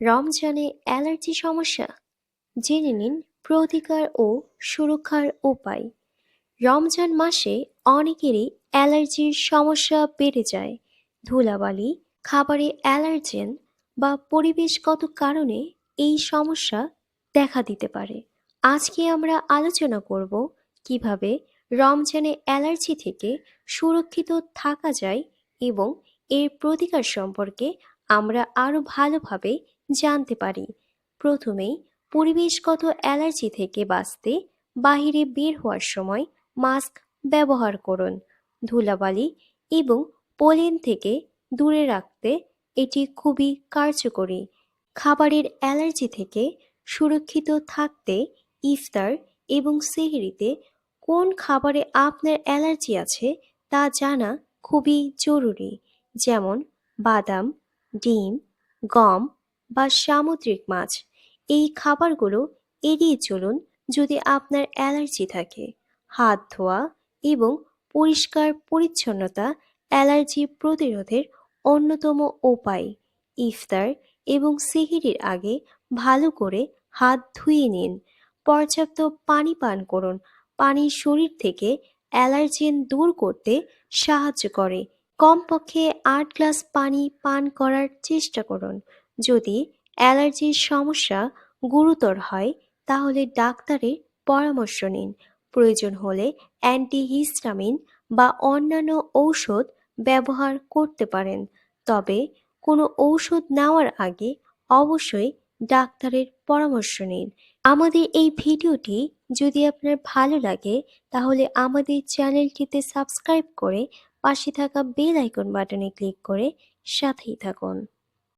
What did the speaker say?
রমজানে অ্যালার্জি সমস্যা। জেনে নিন প্রতিকার ও সুরক্ষার উপায়। রমজান মাসে অনেকেরই অ্যালার্জির সমস্যা বেড়ে যায়। ধুলাবালি, খাবারে অ্যালার্জেন বা পরিবেশগত কারণে এই সমস্যা দেখা দিতে পারে। আজকে আমরা আলোচনা করব কীভাবে রমজানে অ্যালার্জি থেকে সুরক্ষিত থাকা যায় এবং এর প্রতিকার সম্পর্কে আমরা আরও ভালোভাবে জানতে পারি। প্রথমেই পরিবেশগত অ্যালার্জি থেকে বাঁচতে, বাহিরে বের হওয়ার সময় মাস্ক ব্যবহার করুন, ধুলাবালি এবং পোলেন থেকে দূরে রাখতে এটি খুবই কার্যকরী। খাবারের অ্যালার্জি থেকে সুরক্ষিত থাকতে ইফতার এবং সেহরিতে কোন খাবারে আপনার অ্যালার্জি আছে তা জানা খুবই জরুরি, যেমন বাদাম ডিম, গম বা সামুদ্রিক মাছ। এই খাবারগুলো এড়িয়ে চলুন যদি আপনার অ্যালার্জি থাকে। হাত ধোয়া এবং পরিষ্কার পরিচ্ছন্নতা অ্যালার্জি প্রতিরোধের অন্যতম উপায়। ইফতার এবং সেহরির আগে ভালো করে হাত ধুয়ে নিন। পর্যাপ্ত পানি পান করুন। পানি শরীর থেকে অ্যালার্জেন দূর করতে সাহায্য করে। কমপক্ষে আট গ্লাস পানি পান করার চেষ্টা করুন। যদি অ্যালার্জির সমস্যা গুরুতর হয়, তাহলে ডাক্তারের পরামর্শ নিন। প্রয়োজন হলে অ্যান্টিহিস্টামিন বা অন্যান্য ঔষধ ব্যবহার করতে পারেন। তবে কোনো ঔষধ নেওয়ার আগে অবশ্যই ডাক্তারের পরামর্শ নিন। আমাদের এই ভিডিওটি যদি আপনার ভালো লাগে, তাহলে আমাদের চ্যানেলটিতে সাবস্ক্রাইব করে পাশে থাকা বেল আইকন বাটনে ক্লিক করে সাথেই থাকুন।